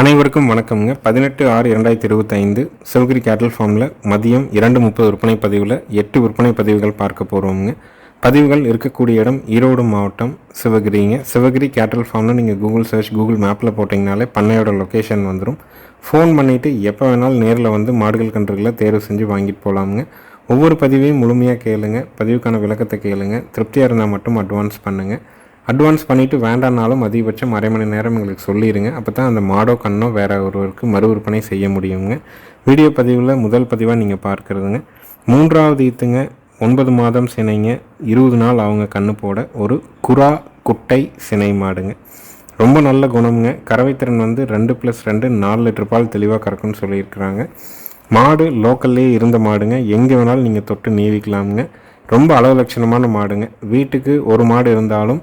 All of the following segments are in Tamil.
அனைவருக்கும் வணக்கம்ங்க. பதினெட்டு ஆறு இரண்டாயிரத்தி இருபத்தைந்து சிவகிரி கேட்டல் ஃபார்மில் மதியம் இரண்டு முப்பது விற்பனை பதிவில் எட்டு விற்பனை பதிவுகள் பார்க்க போகிறோம்ங்க பதிவுகள் இருக்கக்கூடிய இடம் ஈரோடு மாவட்டம் சிவகிரிங்க. சிவகிரி கேட்டல் ஃபார்மில் நீங்கள் கூகுள் சர்ச் கூகுள் மேப்பில் போட்டிங்கனாலே பண்ணையோட லொக்கேஷன் வந்துடும் ஃபோன் பண்ணிவிட்டு எப்போ வேணாலும் நேரில் வந்து மாடுகள் கன்றுகளை தேர்வு செஞ்சு வாங்கிட்டு போகலாமுங்க ஒவ்வொரு பதிவையும் முழுமையாக கேளுங்க. பதிவுக்கான விளக்கத்தை கேளுங்க. திருப்தியாக இருந்தால் மட்டும் அட்வான்ஸ் பண்ணுங்கள் அட்வான்ஸ் பண்ணிவிட்டு வேண்டானாலும் அதிகபட்சம் அரை மணி நேரம் எங்களுக்கு சொல்லிடுங்க அப்போ தான் அந்த மாடோ கண்ணோ வேற ஒருவருக்கு மறு விற்பனை செய்ய முடியுங்க. வீடியோ பதிவில் முதல் பதிவாக நீங்கள் பார்க்குறதுங்க. மூன்றாவது ஈத்துங்க ஒன்பது மாதம் சினைங்க இருபது நாள் அவங்க கண்ணு போட ஒரு குரா குட்டை சினை மாடுங்க. ரொம்ப நல்ல குணமுங்க. கறவைத்திறன் வந்து ரெண்டு ப்ளஸ் ரெண்டு நாலு லிட்டர் பால் தெளிவாக கறக்கும்னு சொல்லியிருக்கிறாங்க. மாடு லோக்கல்லே இருந்த மாடுங்க. எங்கே வேணாலும் நீங்கள் தொட்டு நீவிக்கலாமுங்க. ரொம்ப அளவு லட்சணமான மாடுங்க. வீட்டுக்கு ஒரு மாடு இருந்தாலும்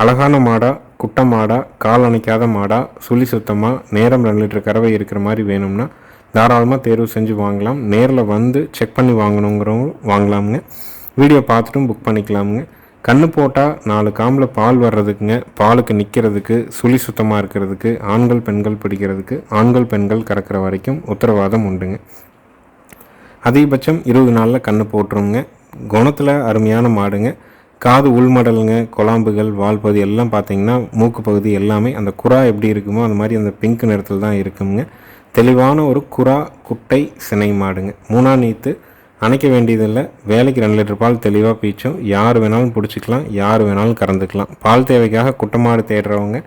அழகான மாடா குட்டை மாடா கால் அணைக்காத மாடா சுழி சுத்தமாக நேரம் ரெண்டு லிட்டர் கறவை இருக்கிற மாதிரி வேணும்னா தாராளமாக தேர்வு செஞ்சு வாங்கலாம். நேரில் வந்து செக் பண்ணி வாங்கணுங்கிறவங்க வாங்கலாமுங்க. Video பார்த்துட்டும் book பண்ணிக்கலாமுங்க. கண்ணு போட்டால் நாலு காம்பில் பால் வர்றதுக்குங்க. பாலுக்கு நிற்கிறதுக்கு சுழி சுத்தமாக இருக்கிறதுக்கு ஆண்கள் பெண்கள் பிடிக்கிறதுக்கு ஆண்கள் பெண்கள் கறக்கிற வரைக்கும் உத்தரவாதம் உண்டுங்க. அதிகபட்சம் இருபது நாளில் கண்ணு போட்டுருங்க குணத்தில் அருமையான மாடுங்க. காது உள்மடலுங்க குழாம்புகள் வால்பகுதி எல்லாம் பார்த்தீங்கன்னா மூக்கு பகுதி எல்லாமே அந்த குறா எப்படி இருக்குமோ அந்த மாதிரி அந்த பிங்க் நிறத்தில் தான் இருக்குங்க. தெளிவான ஒரு குறா குட்டை சினை மாடுங்க. மூணா நீத்து அணைக்க வேண்டியதில்லை. வேலைக்கு ரெண்டு லிட்டர் பால் தெளிவாக பீச்சும். யார் வேணாலும் பிடிச்சிக்கலாம் யார் வேணாலும் கறந்துக்கலாம். பால் தேவைக்காக குட்டை மாடு தேடுறவங்க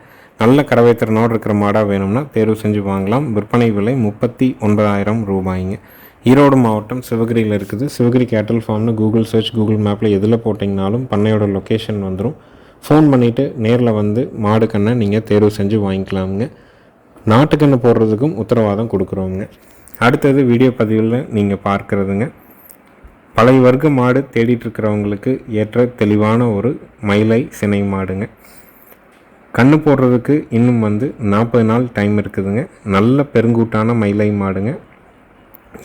நல்ல கறவை திறனோடு இருக்கிற மாடாக வேணும்னா தேர்வு செஞ்சு வாங்கலாம். விற்பனை விலை முப்பத்தி ஒன்பதாயிரம் ரூபாய்ங்க. ஈரோடு மாவட்டம் சிவகிரியில் இருக்குது. சிவகிரி கேட்டல் ஃபார்ம்னு கூகுள் சர்ச் கூகுள் மேப்பில் எதில் போட்டிங்கனாலும் பண்ணையோட லொக்கேஷன் வந்துடும் ஃபோன் பண்ணிவிட்டு நேரில் வந்து மாடு கண்ணை நீங்கள் தேர்வு செஞ்சு வாங்கிக்கலாமுங்க. நாட்டுக்கண்ணு போடுறதுக்கும் உத்தரவாதம் கொடுக்குறோங்க அடுத்தது வீடியோ பதிவில் நீங்கள் பார்க்குறதுங்க. பழைய வர்க்க மாடு தேடிட்டுருக்கிறவங்களுக்கு ஏற்ற தெளிவான ஒரு மயிலை சினை மாடுங்க. கண்ணு போடுறதுக்கு இன்னும் வந்து நாற்பது நாள் டைம் இருக்குதுங்க. நல்ல பெருங்கூட்டான மயிலை மாடுங்க.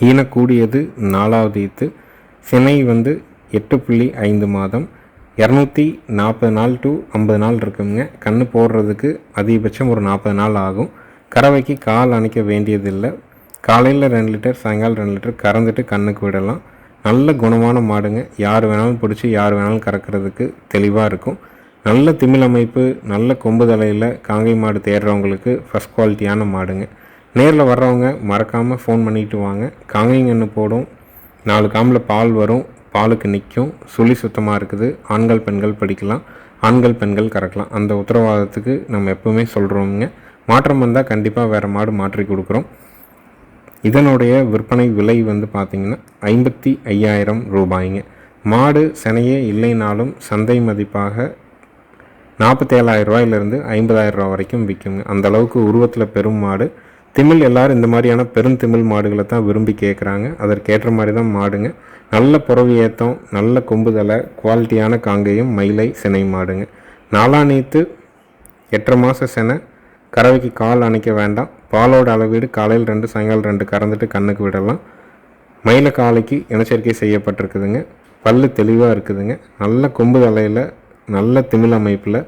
ஈனக்கூடியது நாலாவது ஈத்து. சினை வந்து எட்டு புள்ளி ஐந்து மாதம். இரநூத்தி நாற்பது நாள் டு ஐம்பது நாள் இருக்குங்க. கன்று போடுறதுக்கு அதிகபட்சம் ஒரு நாற்பது நாள் ஆகும். கறவைக்கு கால் அணைக்க வேண்டியதில்லை. காலையில் ரெண்டு லிட்டர் சாயங்காலம் ரெண்டு லிட்டர் கறந்துட்டு கண்ணுக்கு விடலாம். நல்ல குணமான மாடுங்க. யார் வேணாலும் பிடிச்சி யார் வேணாலும் கறக்கிறதுக்கு தெளிவாக இருக்கும். நல்ல திமிழ் அமைப்பு நல்ல கொம்பு தலையில் காங்கை மாடு தேடுறவங்களுக்கு ஃபஸ்ட் குவாலிட்டியான மாடுங்க. நேரில் வர்றவங்க மறக்காமல் ஃபோன் பண்ணிட்டு வாங்க. காங்கைங்கன்னு போடும். நாலு காமில் பால் வரும். பாலுக்கு நிற்கும் சுழி சுத்தமாக இருக்குது. ஆண்கள் பெண்கள் படிக்கலாம். ஆண்கள் பெண்கள் கறக்கலாம். அந்த உத்தரவாதத்துக்கு நம்ம எப்பவுமே சொல்கிறோமுங்க மாற்றம் வந்தால் கண்டிப்பாக வேறு மாடு மாற்றி கொடுக்குறோம். இதனுடைய விற்பனை விலை வந்து பார்த்திங்கன்னா ஐம்பத்தி ஐயாயிரம் ரூபாய்ங்க. மாடு சினையே இல்லைனாலும் சந்தை மதிப்பாக நாற்பத்தேழாயிரம் ரூபாயிலிருந்து ஐம்பதாயிரம் ரூபா வரைக்கும் விற்குங்க அந்தளவுக்கு உருவத்தில் பெரும் மாடு. திமிழ் எல்லாரும் இந்த மாதிரியான பெருந்திமிழ் மாடுகளை தான் விரும்பி கேட்குறாங்க அதற்கேற்ற மாதிரி தான் மாடுங்க. நல்ல புறவி ஏத்தம் நல்ல கொம்புதலை குவாலிட்டியான காங்கையும் மயிலை சினை மாடுங்க. நாலாநீத்து எட்டரை மாத செனை கறவைக்கு கால் அணைக்க வேண்டாம். பாலோட அளவீடு காலையில் ரெண்டு சாயங்காலம் ரெண்டு கறந்துட்டு கண்ணுக்கு விடலாம். மயில காலைக்கு இனச்சேர்க்கை செய்யப்பட்டிருக்குதுங்க. பல்லு தெளிவாக இருக்குதுங்க. நல்ல கொம்பு தலையில் நல்ல திமிழ் அமைப்பில்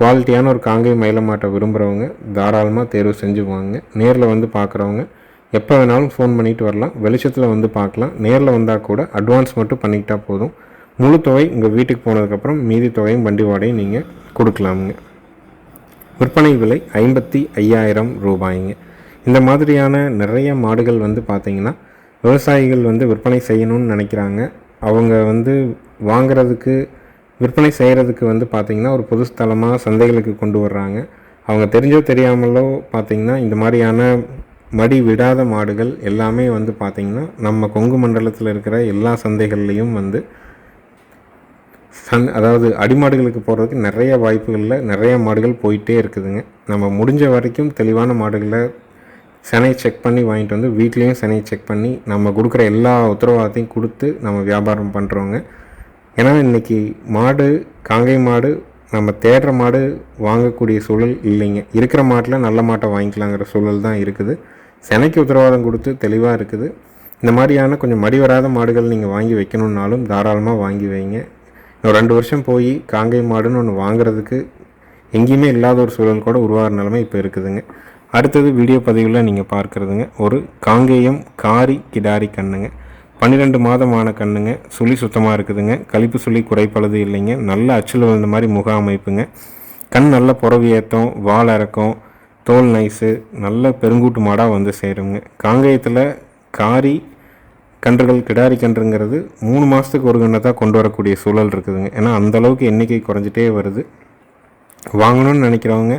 குவாலிட்டியான ஒரு காங்கை மயில மாட்டை விரும்புகிறவங்க தாராளமாக தேர்வு செஞ்சு வாங்க. நேரில் வந்து பார்க்குறவங்க எப்போ வேணாலும் ஃபோன் பண்ணிட்டு வரலாம். வெளிச்சத்தில் வந்து பார்க்கலாம் நேரில் வந்தால் கூட அட்வான்ஸ் மட்டும் பண்ணிக்கிட்டா போதும். முழு தொகை உங்கள் வீட்டுக்கு போனதுக்கப்புறம் மீதி தொகையும் வண்டி வாடகையும் நீங்கள் கொடுக்கலாமுங்க. விற்பனை விலை ஐம்பத்தி ஐயாயிரம் ரூபாய்ங்க. இந்த மாதிரியான நிறைய மாடுகள் வந்து பார்த்திங்கன்னா விவசாயிகள் வந்து விற்பனை செய்யணும்னு நினைக்கிறாங்க. அவங்க வந்து வாங்குறதுக்கு விற்பனை செய்கிறதுக்கு வந்து பார்த்திங்கன்னா ஒரு பொது ஸ்தலமாக சந்தைகளுக்கு கொண்டு வர்றாங்க. அவங்க தெரிஞ்சோ தெரியாமலோ பார்த்திங்கன்னா இந்த மாதிரியான மடி விடாத மாடுகள் எல்லாமே வந்து பார்த்திங்கன்னா நம்ம கொங்கு மண்டலத்தில் இருக்கிற எல்லா சந்தைகள்லேயும் வந்து சந் அதாவது அடிமாடுகளுக்கு போகிறதுக்கு நிறைய வாய்ப்புகளில் நிறைய மாடுகள் போயிட்டே இருக்குதுங்க. நம்ம முடிஞ்ச வரைக்கும் தெளிவான மாடுகளை சனையை செக் பண்ணி வாங்கிட்டு வந்து வீட்லேயும் சனையை செக் பண்ணி நம்ம கொடுக்குற எல்லா உத்தரவாதத்தையும் கொடுத்து நம்ம வியாபாரம் பண்ணுறோங்க ஏன்னா இன்றைக்கி மாடு காங்கை மாடு நம்ம தேடுற மாடு வாங்கக்கூடிய சூழல் இல்லைங்க. இருக்கிற மாட்டில் நல்ல மாட்டை வாங்கிக்கலாங்கிற சூழல் தான் இருக்குது. செனைக்கு உத்தரவாதம் கொடுத்து தெளிவாக இருக்குது. இந்த மாதிரியான கொஞ்சம் மடி வராத மாடுகள் நீங்கள் வாங்கி வைக்கணுன்னாலும் தாராளமாக வாங்கி வைங்க. இன்னும் ரெண்டு வருஷம் போய் காங்கை மாடுன்னு ஒன்று வாங்குறதுக்கு எங்கேயுமே இல்லாத ஒரு சூழல் கூட உருவாகிற நிலைமை இப்போ இருக்குதுங்க. அடுத்தது வீடியோ பதிவில் நீங்கள் பார்க்குறதுங்க. ஒரு காங்கேயம் காரி கிடாரி கண்ணுங்க. பன்னிரெண்டு மாதமான கண்ணுங்க. சுழி சுத்தமாக இருக்குதுங்க. கழிப்பு சுழி குறைப்பளது இல்லைங்க. நல்ல அச்சில் விழுந்த மாதிரி முக அமைப்புங்க. கண் நல்ல புறவியேற்றம் வால் இறக்கம் தோல் நைஸு நல்ல பெருங்கூட்டு மாடாக வந்து சேருங்க. காங்கேயத்தில் காரி கன்றுகள் கிடாரி கன்றுங்கிறது மூணு மாதத்துக்கு ஒரு கண்ணை தான் கொண்டு வரக்கூடிய சூழல் இருக்குதுங்க. ஏன்னா அந்தளவுக்கு எண்ணிக்கை குறைஞ்சிட்டே வருது. வாங்கணும்னு நினைக்கிறவங்க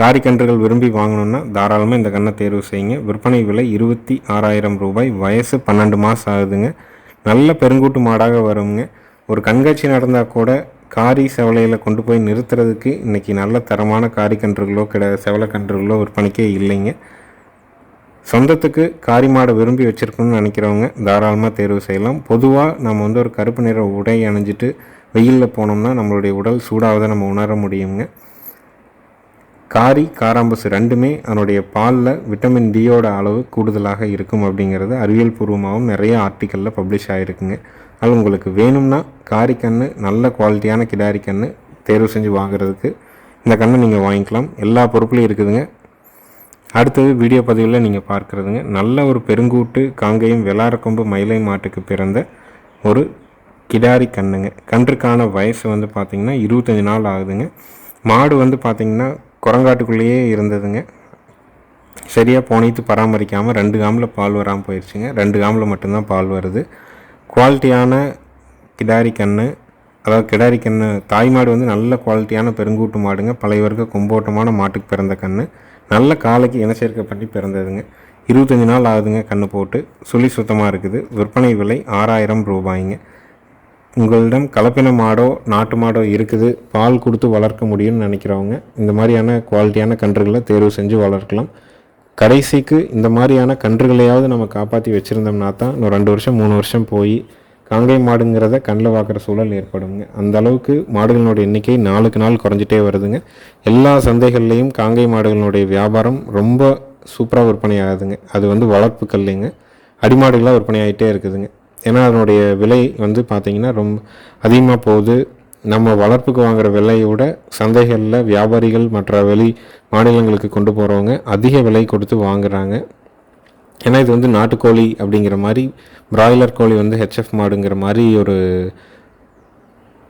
காரி கன்றுகள் விரும்பி வாங்கணுன்னா தாராளமாக இந்த கண்ணை தேர்வு செய்யுங்க. விற்பனை விலை இருபத்தி ஆறாயிரம் ரூபாய். வயசு பன்னெண்டு மாதம் ஆகுதுங்க. நல்ல பெருங்கூட்டு மாடாக வருங்க. ஒரு கண்காட்சி நடந்தால் கூட காரி செவலையில் கொண்டு போய் நிறுத்துறதுக்கு இன்றைக்கி நல்ல தரமான காரி கன்றுகளோ கிட செவலை கன்றுகளோ விற்பனைக்கே இல்லைங்க. சொந்தத்துக்கு காரி மாடை விரும்பி வச்சுருக்கணும்னு நினைக்கிறவங்க தாராளமாக தேர்வு செய்யலாம். பொதுவாக நம்ம வந்து ஒரு கருப்பு நிற உடை அணிஞ்சிட்டு வெயிலில் போனோம்னா நம்மளுடைய உடல் சூடாவதை நம்ம உணர முடியுங்க. காரி காராம்பஸ் ரெண்டுமே அதனுடைய பாலில் விட்டமின் டியோட அளவு கூடுதலாக இருக்கும் அப்படிங்கிறது அறிவியல் பூர்வமாகவும் நிறைய ஆர்டிக்கலில் பப்ளிஷ் ஆகிருக்குங்க அது உங்களுக்கு வேணும்னா காரி கன்று நல்ல குவாலிட்டியான கிடாரி கன்று தேர்வு செஞ்சு வாங்குறதுக்கு இந்த கண்ணை நீங்கள் வாங்கிக்கலாம். எல்லா பொருட்களையும் இருக்குதுங்க. அடுத்தது வீடியோ பதிவில் நீங்கள் பார்க்குறதுங்க. நல்ல ஒரு பெருங்கூட்டு காங்கேயம் வெளாரக்கொம்பு மயிலை மாட்டுக்கு பிறந்த ஒரு கிடாரி கண்ணுங்க. கன்றுக்கான வயசு வந்து பார்த்திங்கன்னா இருபத்தஞ்சி நாள் ஆகுதுங்க. மாடு வந்து பார்த்திங்கன்னா குரங்காட்டுக்குள்ளேயே இருந்ததுங்க. சரியாக போனித்து பராமரிக்காமல் ரெண்டு காமில் பால் வராமல் போயிடுச்சுங்க ரெண்டு காமில் மட்டும்தான் பால் வருது. குவாலிட்டியான கிடாரி கன்று அதாவது கிடாரி கன்று தாய் மாடு வந்து நல்ல குவாலிட்டியான பெருங்கூட்டு மாடுங்க. பழைய வர்க்க கொம்போட்டமான மாட்டுக்கு பிறந்த கன்று நல்ல காலைக்கு இனச்சேர்க்கப்பட்டு பிறந்ததுங்க. இருபத்தஞ்சி நாள் ஆகுதுங்க கன்று போட்டு. சுழி சுத்தமாக இருக்குது. விற்பனை விலை ஆறாயிரம் ரூபாய்ங்க. உங்களிடம் கலப்பின மாடோ நாட்டு மாடோ இருக்குது பால் கொடுத்து வளர்க்க முடியும்னு நினைக்கிறவங்க இந்த மாதிரியான குவாலிட்டியான கன்றுகளை தேர்வு செஞ்சு வளர்க்கலாம். கடைசிக்கு இந்த மாதிரியான கன்றுகளையாவது நம்ம காப்பாற்றி வச்சுருந்தோம்னா தான் இன்னும் ரெண்டு வருஷம் மூணு வருஷம் போய் காங்கை மாடுங்கிறத கண்ணில் பார்க்குற சூழல் ஏற்படுங்க. அந்த அளவுக்கு மாடுகளினுடைய எண்ணிக்கை நாளுக்கு நாள் குறைஞ்சிட்டே வருதுங்க. எல்லா சந்தைகள்லேயும் காங்கை மாடுகளினுடைய வியாபாரம் ரொம்ப சூப்பராக விற்பனை ஆகுதுங்க அது வந்து வளர்ப்பு அடிமாடுகளாக விற்பனை ஆகிட்டே இருக்குதுங்க. ஏன்னா அதனுடைய விலை வந்து பார்த்திங்கன்னா ரொம்ப அதிகமாக போகுது. நம்ம வளர்ப்புக்கு வாங்குகிற விலையை விட சந்தைகளில் வியாபாரிகள் மற்ற வெளி மாநிலங்களுக்கு கொண்டு போகிறவங்க அதிக விலை கொடுத்து வாங்குகிறாங்க ஏன்னா இது வந்து நாட்டுக்கோழி அப்படிங்கிற மாதிரி பிராய்லர் கோழி வந்து ஹெச்எஃப் மாடுங்கிற மாதிரி ஒரு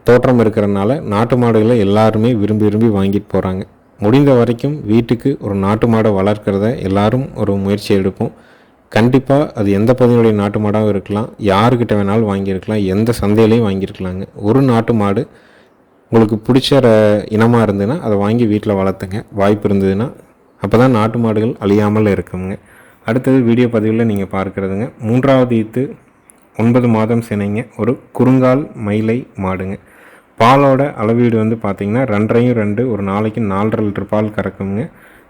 தோற்றம் இருக்கிறனால நாட்டு மாடுகளை எல்லாருமே விரும்பி விரும்பி வாங்கிட்டு போகிறாங்க முடிந்த வரைக்கும் வீட்டுக்கு ஒரு நாட்டு மாடை வளர்க்குறத எல்லாரும் ஒரு முயற்சி எடுப்போம். கண்டிப்பாக அது எந்த பகுதியினுடைய நாட்டு மாடாகவும் இருக்கலாம். யாருக்கிட்ட வேணாலும் வாங்கியிருக்கலாம். எந்த சந்தையிலையும் வாங்கியிருக்கலாங்க. ஒரு நாட்டு மாடு உங்களுக்கு பிடிச்ச இனமாக இருந்ததுன்னா அதை வாங்கி வீட்டில் வளர்த்துங்க. வாய்ப்பு இருந்ததுன்னா அப்போ தான் நாட்டு மாடுகள் அழியாமல் இருக்குங்க. அடுத்தது வீடியோ பதிவில் நீங்கள் பார்க்குறதுங்க. மூன்றாவது ஈத்து ஒன்பது மாதம் சினைங்க. ஒரு குறுங்கால் மயிலை மாடுங்க. பாலோட அளவீடு வந்து பார்த்திங்கன்னா ரெண்டரையும் ரெண்டு ஒரு நாளைக்கு நாலரை லிட்டர் பால் கறக்குங்க.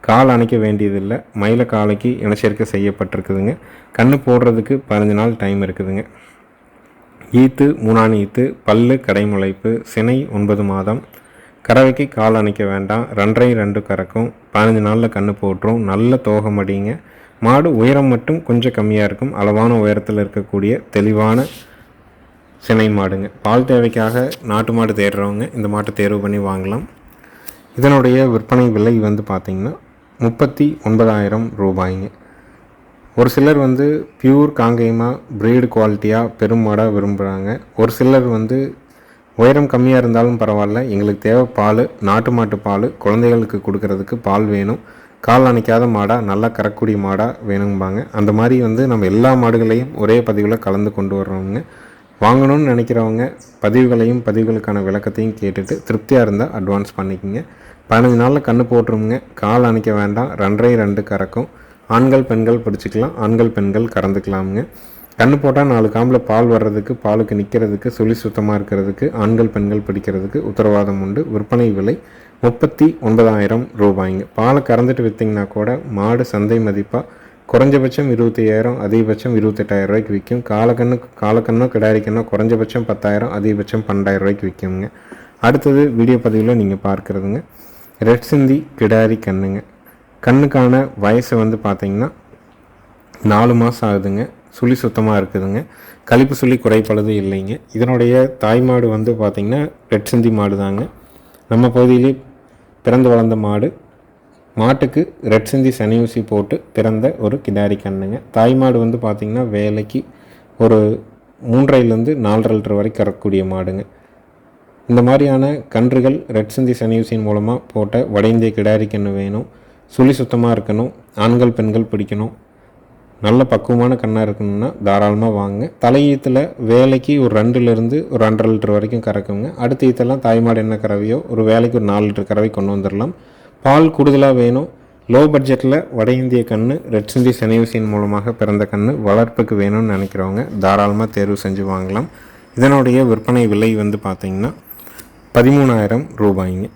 கால் அணைக்க வேண்டியதில்லை. மயில காலைக்கு இனச்சேர்க்கை செய்யப்பட்டிருக்குதுங்க. கண்ணு போடுறதுக்கு பதினஞ்சு நாள் டைம் இருக்குதுங்க. ஈத்து மூணாணி ஈத்து பல்லு கடைமுளைப்பு சினை ஒன்பது மாதம். கறவைக்கு கால் அணைக்க வேண்டாம். ரெண்டரை ரெண்டு கறக்கும். பதினஞ்சு நாளில் கண்ணு போட்டுரும். நல்ல தோகம் அடிங்க மாடு உயரம் மட்டும் கொஞ்சம் கம்மியாக இருக்கும். அளவான உயரத்தில் இருக்கக்கூடிய தெளிவான சினை மாடுங்க. பால் தேவைக்காக நாட்டு மாடு தேடுறவங்க இந்த மாட்டை தேர்வு பண்ணி வாங்கலாம். இதனுடைய விற்பனை விலை வந்து பார்த்திங்கன்னா முப்பத்தி ஒன்பதாயிரம் ரூபாய்ங்க. ஒரு சிலர் வந்து பியூர் காங்கேயமாக பிரீடு குவாலிட்டியாக பெரும் மாடாக விரும்புகிறாங்க ஒரு சிலர் வந்து உயரம் கம்மியாக இருந்தாலும் பரவாயில்ல. எங்களுக்கு தேவை பால் நாட்டு மாட்டு பால். குழந்தைகளுக்கு கொடுக்கறதுக்கு பால் வேணும். கால் அணைக்காத மாடாக நல்லா கறக்கூடிய மாடாக வேணும்பாங்க. அந்த மாதிரி வந்து நம்ம எல்லா மாடுகளையும் ஒரே பதிவில் கலந்து கொண்டு வர்றோங்க வாங்கணும்னு நினைக்கிறவங்க பதிவுகளையும் பதிவுகளுக்கான விளக்கத்தையும் கேட்டுட்டு திருப்தியாக இருந்தால் அட்வான்ஸ் பண்ணிக்கோங்க. பதினஞ்சு நாளில் கன்று போட்டுருங்க. கால் அணைக்க வேண்டாம். ரெண்டரை ரெண்டு கறக்கும். ஆண்கள் பெண்கள் பிடிச்சிக்கலாம். ஆண்கள் பெண்கள் கறந்துக்கலாமுங்க. கன்று போட்டால் நாலு காம்பில் பால் வர்றதுக்கு பாலுக்கு நிற்கிறதுக்கு சுழி சுத்தமாக இருக்கிறதுக்கு ஆண்கள் பெண்கள் பிடிக்கிறதுக்கு உத்தரவாதம் உண்டு. விற்பனை விலை முப்பத்தி ஒன்பதாயிரம் ரூபாய்ங்க. பாலை கறந்துட்டு விற்றிங்கன்னா கூட மாடு சந்தை மதிப்பாக குறைஞ்சபட்சம் இருபத்தி ஐயாயிரம் அதிகபட்சம் இருபத்தெட்டாயிரம் ரூபாய்க்கு விற்கும். காலக்கண்ணு காலக்கண்ணோ கிடாரிக்கண்ணோ குறைஞ்சபட்சம் பத்தாயிரம் அதிகபட்சம் பன்னெண்டாயிரம் ரூபாய்க்கு விற்குங்க அடுத்தது வீடியோ பதிவில் நீங்கள் பார்க்குறதுங்க. ரெட் சிந்தி கிடாரி கண்ணுங்க. கண்ணுக்கான வயசு வந்து பார்த்திங்கன்னா நாலு மாதம் ஆகுதுங்க. சுழி சுத்தமாக இருக்குதுங்க. கழிப்பு சுழி குறைப்பளது இல்லைங்க. இதனுடைய தாய் மாடு வந்து பார்த்திங்கன்னா ரெட் சிந்தி மாடு தாங்க நம்ம பகுதியிலே பிறந்து வளர்ந்த மாடு. மாட்டுக்கு ரெட் சிந்தி சனி ஊசி போட்டு பிறந்த ஒரு கிடாரி கண்ணுங்க. தாய் மாடு வந்து பார்த்திங்கன்னா வேலைக்கு ஒரு மூன்றைலேருந்து நாலரை லிட்டர் வரைக்கும் கறக்கக்கூடிய மாடுங்க. இந்த மாதிரியான கன்றுகள் ரெட் சிந்தி சனி ஊசியின் மூலமாக போட்ட வட இந்திய கிடாரி கன்று வேணும். சுழி சுத்தமாக இருக்கணும். ஆண்கள் பெண்கள் பிடிக்கணும். நல்ல பக்குவமான கண்ணாக இருக்கணும்னா தாராளமாக வாங்க. தலையீத்தில் வேலைக்கு ஒரு ரெண்டுலேருந்து ஒரு ரெண்டரை லிட்டர் வரைக்கும் கறக்குங்க. அடுத்த ஈத்தெல்லாம் தாய்மாடு என்ன கறவையோ ஒரு வேலைக்கு ஒரு நாலு லிட்டர் கறவை கொண்டு வந்துடலாம் பால் கூடுதலாக வேணும். லோ பட்ஜெட்டில் வட இந்திய கன்று ரெட் சிந்தி சனிவசியின் மூலமாக பிறந்த கன்று வளர்ப்புக்கு வேணும்னு நினைக்கிறவங்க தாராளமாக தேர்வு செஞ்சு வாங்கலாம். இதனுடைய விற்பனை விலை வந்து பார்த்திங்கன்னா பதிமூணாயிரம் ரூபாய்ங்க.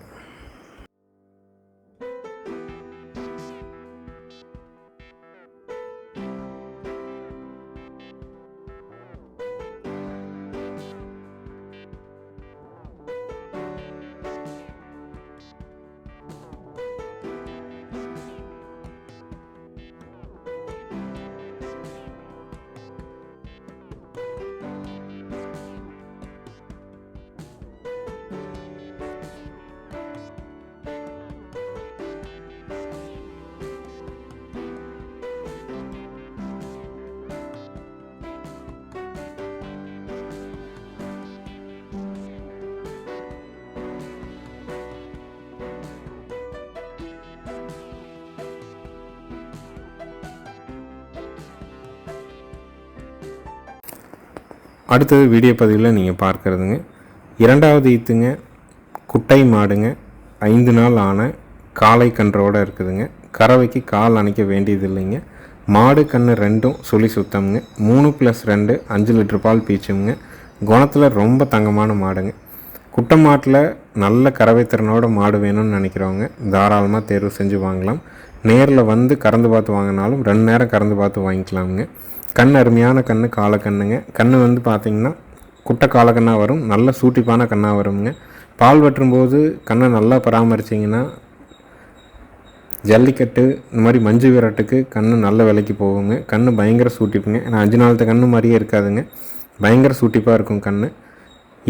அடுத்தது வீடியோ பதிவில் நீங்கள் பார்க்குறதுங்க. இரண்டாவது ஈத்துங்க குட்டை மாடுங்க. ஐந்து நாள் ஆன காளை கன்றோடு இருக்குதுங்க. கறவைக்கு கால் அணைக்க வேண்டியது இல்லைங்க மாடு கன்று ரெண்டும் சுழி சுத்தம்ங்க. மூணு ப்ளஸ் ரெண்டு அஞ்சு லிட்டர் பால் பீச்சுங்க. குணத்தில் ரொம்ப தங்கமான மாடுங்க. குட்டை மாட்டில் நல்ல கறவைத்திறனோட மாடு வேணும்னு நினைக்கிறவங்க தாராளமாக தேர்வு செஞ்சு வாங்கலாம். நேரில் வந்து கறந்து பார்த்து வாங்கினாலும் ரெண்டு நேரம் கறந்து பார்த்து வாங்கிக்கலாமுங்க. கண் அருமையான கண் காலக்கண்ணுங்க கண் வந்து பார்த்திங்கன்னா குட்டை காலக்கண்ணாக வரும் நல்ல சூட்டிப்பான கண்ணாக வருங்க. பால் வெட்டும்போது கண்ணை நல்லா பராமரிச்சிங்கன்னா ஜல்லிக்கட்டு இந்த மாதிரி மஞ்சு விரட்டுக்கு கண் நல்ல விலைக்கு போகுங்க. கண் பயங்கர சூட்டிப்புங்க. ஏன்னா அஞ்சு நாளத்து கண் மாதிரியே இருக்காதுங்க. பயங்கர சூட்டிப்பாக இருக்கும் கண்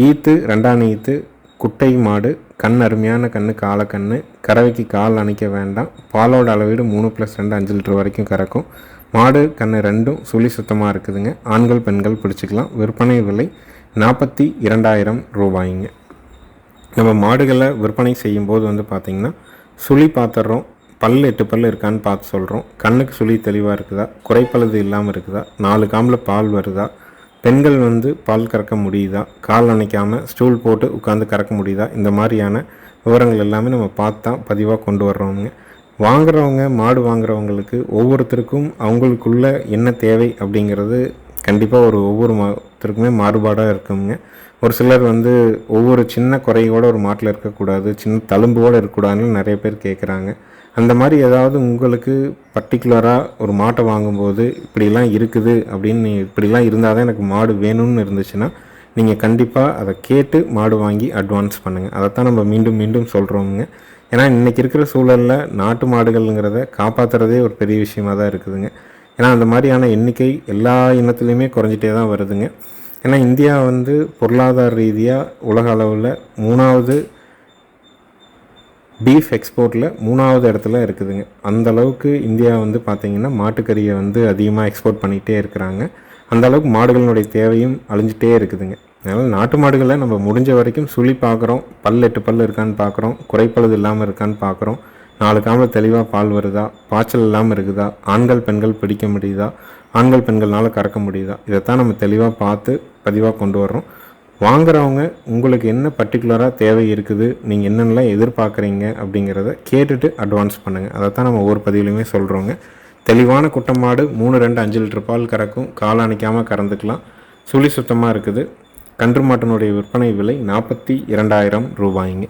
ஈத்து ரெண்டாம் ஈத்து குட்டை மாடு கண் அருமையான கண் காலக்கண்ணு கறவைக்கு கால் அணைக்க வேண்டாம். பாலோட அளவீடு மூணு ப்ளஸ் ரெண்டு அஞ்சு லிட்டர் வரைக்கும் கறக்கும். மாடு கண்ணு ரெண்டும் சுழி சுத்தமாக இருக்குதுங்க. ஆண்கள் பெண்கள் பிடிச்சிக்கலாம். விற்பனை விலை நாற்பத்தி இரண்டாயிரம் ரூபாய்ங்க. நம்ம மாடுகளை விற்பனை செய்யும்போது வந்து பார்த்திங்கன்னா சுழி பார்த்துட்றோம் பல் எட்டு பல் இருக்கான்னு பார்த்து சொல்கிறோம் கண்ணுக்கு சுழி தெளிவாக இருக்குதா? குறைப்பழுது இல்லாமல் இருக்குதா? நாலு காம்பில் பால் வருதா? பெண்கள் வந்து பால் கறக்க முடியுதா? கால் அணைக்காமல் ஸ்டூல் போட்டு உட்காந்து கறக்க முடியுதா? இந்த மாதிரியான விவரங்கள் எல்லாமே நம்ம பார்த்து தான் பதிவாக கொண்டு வர்றோமுங்க. வாங்குறவங்க மாடு வாங்குறவங்களுக்கு ஒவ்வொருத்தருக்கும் அவங்களுக்குள்ள என்ன தேவை அப்படிங்கிறது கண்டிப்பாக ஒரு ஒவ்வொரு மாத்திற்குமே மாறுபாடாக இருக்குங்க. ஒரு சிலர் வந்து ஒவ்வொரு சின்ன குறையோட ஒரு மாட்டில் இருக்கக்கூடாது சின்ன தழும்போடு இருக்கக்கூடாதுன்னு நிறைய பேர் கேட்குறாங்க அந்த மாதிரி ஏதாவது உங்களுக்கு பர்டிகுலராக ஒரு மாட்டை வாங்கும்போது இப்படிலாம் இருக்குது அப்படின்னு இப்படிலாம் இருந்தால் தான் எனக்கு மாடு வேணும்னு இருந்துச்சுன்னா நீங்கள் கண்டிப்பாக அதை கேட்டு மாடு வாங்கி அட்வான்ஸ் பண்ணுங்கள் அதைத்தான் நம்ம மீண்டும் மீண்டும் சொல்கிறோமுங்க ஏன்னா இன்றைக்கி இருக்கிற சூழலில் நாட்டு மாடுகள்ங்கிறத காப்பாற்றுறதே ஒரு பெரிய விஷயமாக தான் இருக்குதுங்க. ஏன்னா அந்த மாதிரியான எண்ணிக்கை எல்லா இனத்துலேயுமே குறைஞ்சிட்டே தான் வருதுங்க. ஏன்னா இந்தியா வந்து பொருளாதார ரீதியாக உலக அளவில் மூணாவது பீஃப் எக்ஸ்போர்ட்டில் மூணாவது இடத்துல இருக்குதுங்க. அந்த அளவுக்கு இந்தியா வந்து பார்த்திங்கன்னா மாட்டுக்கறியை வந்து அதிகமாக எக்ஸ்போர்ட் பண்ணிகிட்டே இருக்கிறாங்க. அந்த அளவுக்கு மாடுகளினுடைய தேவையும் அழிஞ்சிட்டே இருக்குதுங்க. அதனால் நாட்டு மாடுகளை நம்ம முடிஞ்ச வரைக்கும் சுழி பார்க்குறோம். பல் எட்டு பல் இருக்கான்னு பார்க்குறோம். குறைப்பழுது இல்லாமல் இருக்கான்னு பார்க்குறோம். நாலு காமில் தெளிவாக பால் வருதா? பாய்ச்சல் இல்லாமல் இருக்குதா? ஆண்கள் பெண்கள் பிடிக்க முடியுதா? ஆண்கள் பெண்கள்னால கறக்க முடியுதா? இதைத்தான் நம்ம தெளிவாக பார்த்து பதிவாக கொண்டு வர்றோம். வாங்குறவங்க உங்களுக்கு என்ன பர்டிகுலராக தேவை இருக்குது? நீங்கள் என்னென்னலாம் எதிர்பார்க்குறீங்க? அப்படிங்கிறத கேட்டுட்டு அட்வான்ஸ் பண்ணுங்கள் அதை தான் நம்ம ஒவ்வொரு பதிவுலையுமே சொல்கிறோங்க தெளிவான குட்டமாடு மூணு ரெண்டு அஞ்சு லிட்டர் பால் கறக்கும். கால் அணைக்காமல் கறந்துக்கலாம். சுழி சுத்தமாக இருக்குது. கன்று மாட்டினுடைய விற்பனை விலை நாற்பத்தி இரண்டாயிரம் ரூபாய்ங்க.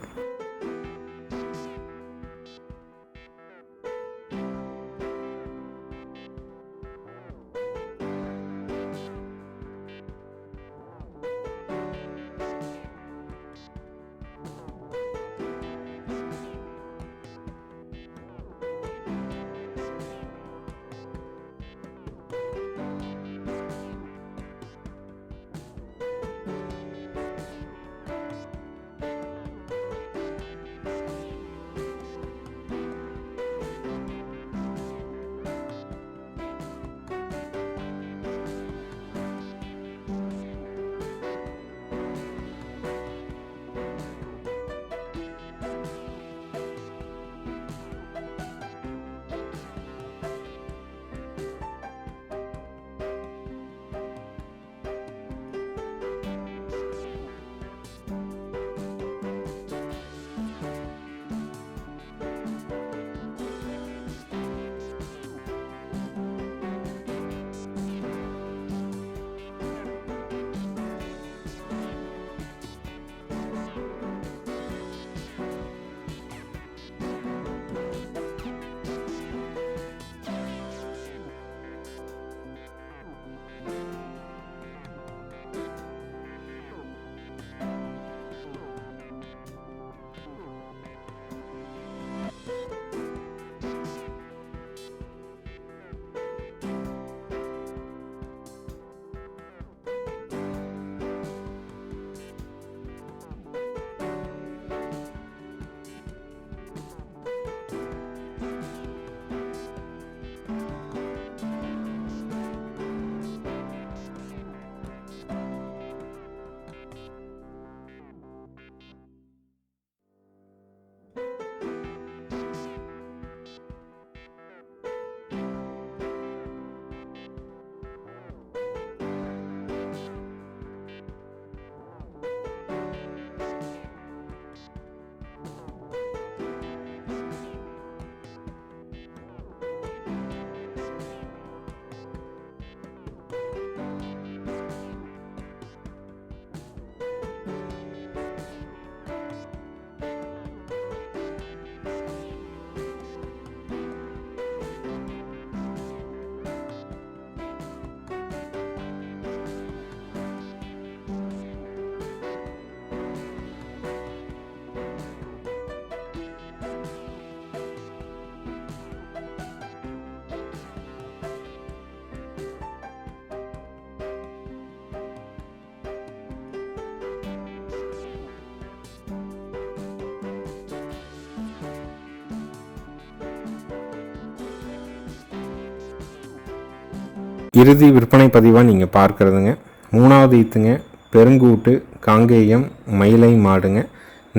இறுதி விற்பனை பதிவாக நீங்கள் பார்க்குறதுங்க. மூணாவது ஈத்துங்க பெருங்கூட்டு காங்கேயம் மயிலை மாடுங்க.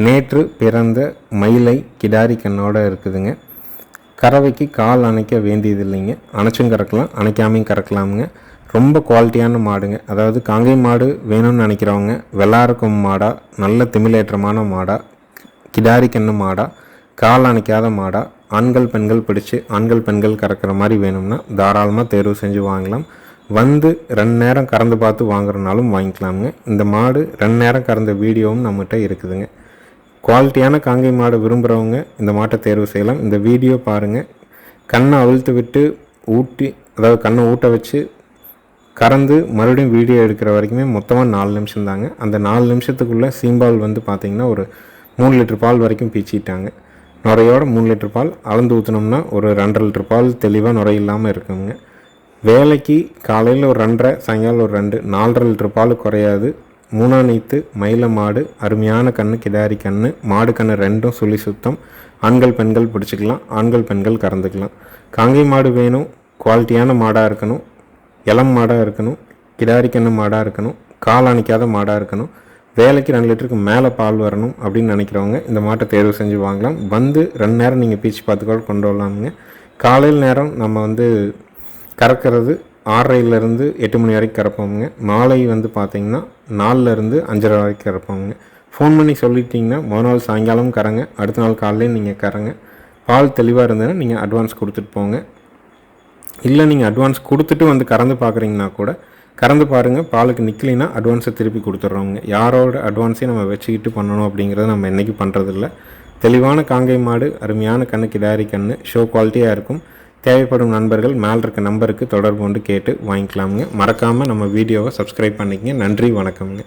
நேற்று பிறந்த மயிலை கிடாரி கண்ணோட இருக்குதுங்க. கறவைக்கு கால் அணைக்க வேண்டியது இல்லைங்க அணைச்சும் கறக்கலாம் அணைக்காமையும் கறக்கலாமுங்க. ரொம்ப குவாலிட்டியான மாடுங்க. அதாவது காங்கை மாடு வேணும்னு நினைக்கிறவங்க வெள்ளாரக்கும் மாடா நல்ல திமிலேற்றமான மாடா கிடாரி கண்ணு மாடா கால் அணைக்காத மாடா ஆண்கள் பெண்கள் பிடிச்சி ஆண்கள் பெண்கள் கறக்கிற மாதிரி வேணும்னா தாராளமாக தேர்வு செஞ்சு வாங்கலாம். வந்து ரெண்டு நேரம் கறந்து பார்த்து வாங்குறனாலும் வாங்கிக்கலாமுங்க. இந்த மாடு ரெண்டு நேரம் கறந்த வீடியோவும் நம்மகிட்ட இருக்குதுங்க. குவாலிட்டியான காங்கை மாடு விரும்புகிறவங்க இந்த மாட்டை தேர்வு செய்யலாம். இந்த வீடியோ பாருங்கள் கண்ணை அவிழ்த்து விட்டு ஊட்டி அதாவது கண்ணை ஊட்ட வச்சு கறந்து மறுபடியும் வீடியோ எடுக்கிற வரைக்குமே மொத்தமாக நாலு நிமிஷம் தாங்க அந்த நாலு நிமிஷத்துக்குள்ளே சீம்பால் வந்து பார்த்திங்கன்னா ஒரு மூணு லிட்டர் பால் வரைக்கும் பீச்சிட்டாங்க. நுரையோட மூணு லிட்டர் பால் அளந்து ஊற்றினோம்னா ஒரு ரெண்டரை லிட்டர் பால் தெளிவாக நுரை இல்லாமல் இருக்குங்க. வேலைக்கு காலையில் ஒரு ரெண்டரை சாயங்காலம் ஒரு ரெண்டு நாலரை லிட்டர் பால் குறையாது. மூணா நீத்து மயில மாடு அருமையான கண்ணு கிடாரி கண்ணு மாடு கண்ணு ரெண்டும் சுழி சுத்தம். ஆண்கள் பெண்கள் பிடிச்சிக்கலாம் ஆண்கள் பெண்கள் கறந்துக்கலாம். காங்கை மாடு வேணும் குவாலிட்டியான மாடாக இருக்கணும். இளம் மாடாக இருக்கணும் கிடாரி கண்ணு மாடாக இருக்கணும் கால் அணைக்காத மாடாக இருக்கணும். வேலைக்கு ரெண்டு லிட்டருக்கு மேலே பால் வரணும் அப்படின்னு நினைக்கிறவங்க இந்த மாட்டை தேர்வு செஞ்சு வாங்கலாம். வந்து ரெண்டு நேரம் நீங்கள் பீச்சு பார்த்து கூட கொண்டு வரலாமுங்க. காலையில் நேரம் நம்ம வந்து கறக்கிறது ஆறரைலேருந்து எட்டு மணி வரைக்கும் கறப்போமுங்க. மாலை வந்து பார்த்தீங்கன்னா நாலுலேருந்து அஞ்சரை வரைக்கும் கறப்போமுங்க. ஃபோன் பண்ணி சொல்லிட்டிங்கன்னா மொதல் நாள் சாயங்காலம் கறங்க அடுத்த நாள் காலையிலையும் நீங்கள் கறங்க. பால் தெளிவாக இருந்ததுன்னா நீங்கள் அட்வான்ஸ் கொடுத்துட்டு போங்க. இல்லை நீங்கள் அட்வான்ஸ் கொடுத்துட்டு வந்து கறந்து பார்க்குறீங்கன்னா கூட கறந்து பாருங்கள் பாலுக்கு நிற்கலைன்னா அட்வான்ஸை திருப்பி கொடுத்துட்றோங்க யாரோட அட்வான்ஸையும் நம்ம வச்சுக்கிட்டு பண்ணணும் அப்படிங்கிறத நம்ம என்றைக்கு பண்ணுறதில்ல தெளிவான காங்கை மாடு அருமையான கண்ணு கிடாரி கண்ணு ஷோ குவாலிட்டியாக இருக்கும். தேவைப்படும் நண்பர்கள் மேலே இருக்க நம்பருக்கு தொடர்பு கொண்டு கேட்டு வாங்கிக்கலாமுங்க. மறக்காமல் நம்ம வீடியோவை சப்ஸ்கிரைப் பண்ணிக்கங்க. நன்றி வணக்கம்ங்க.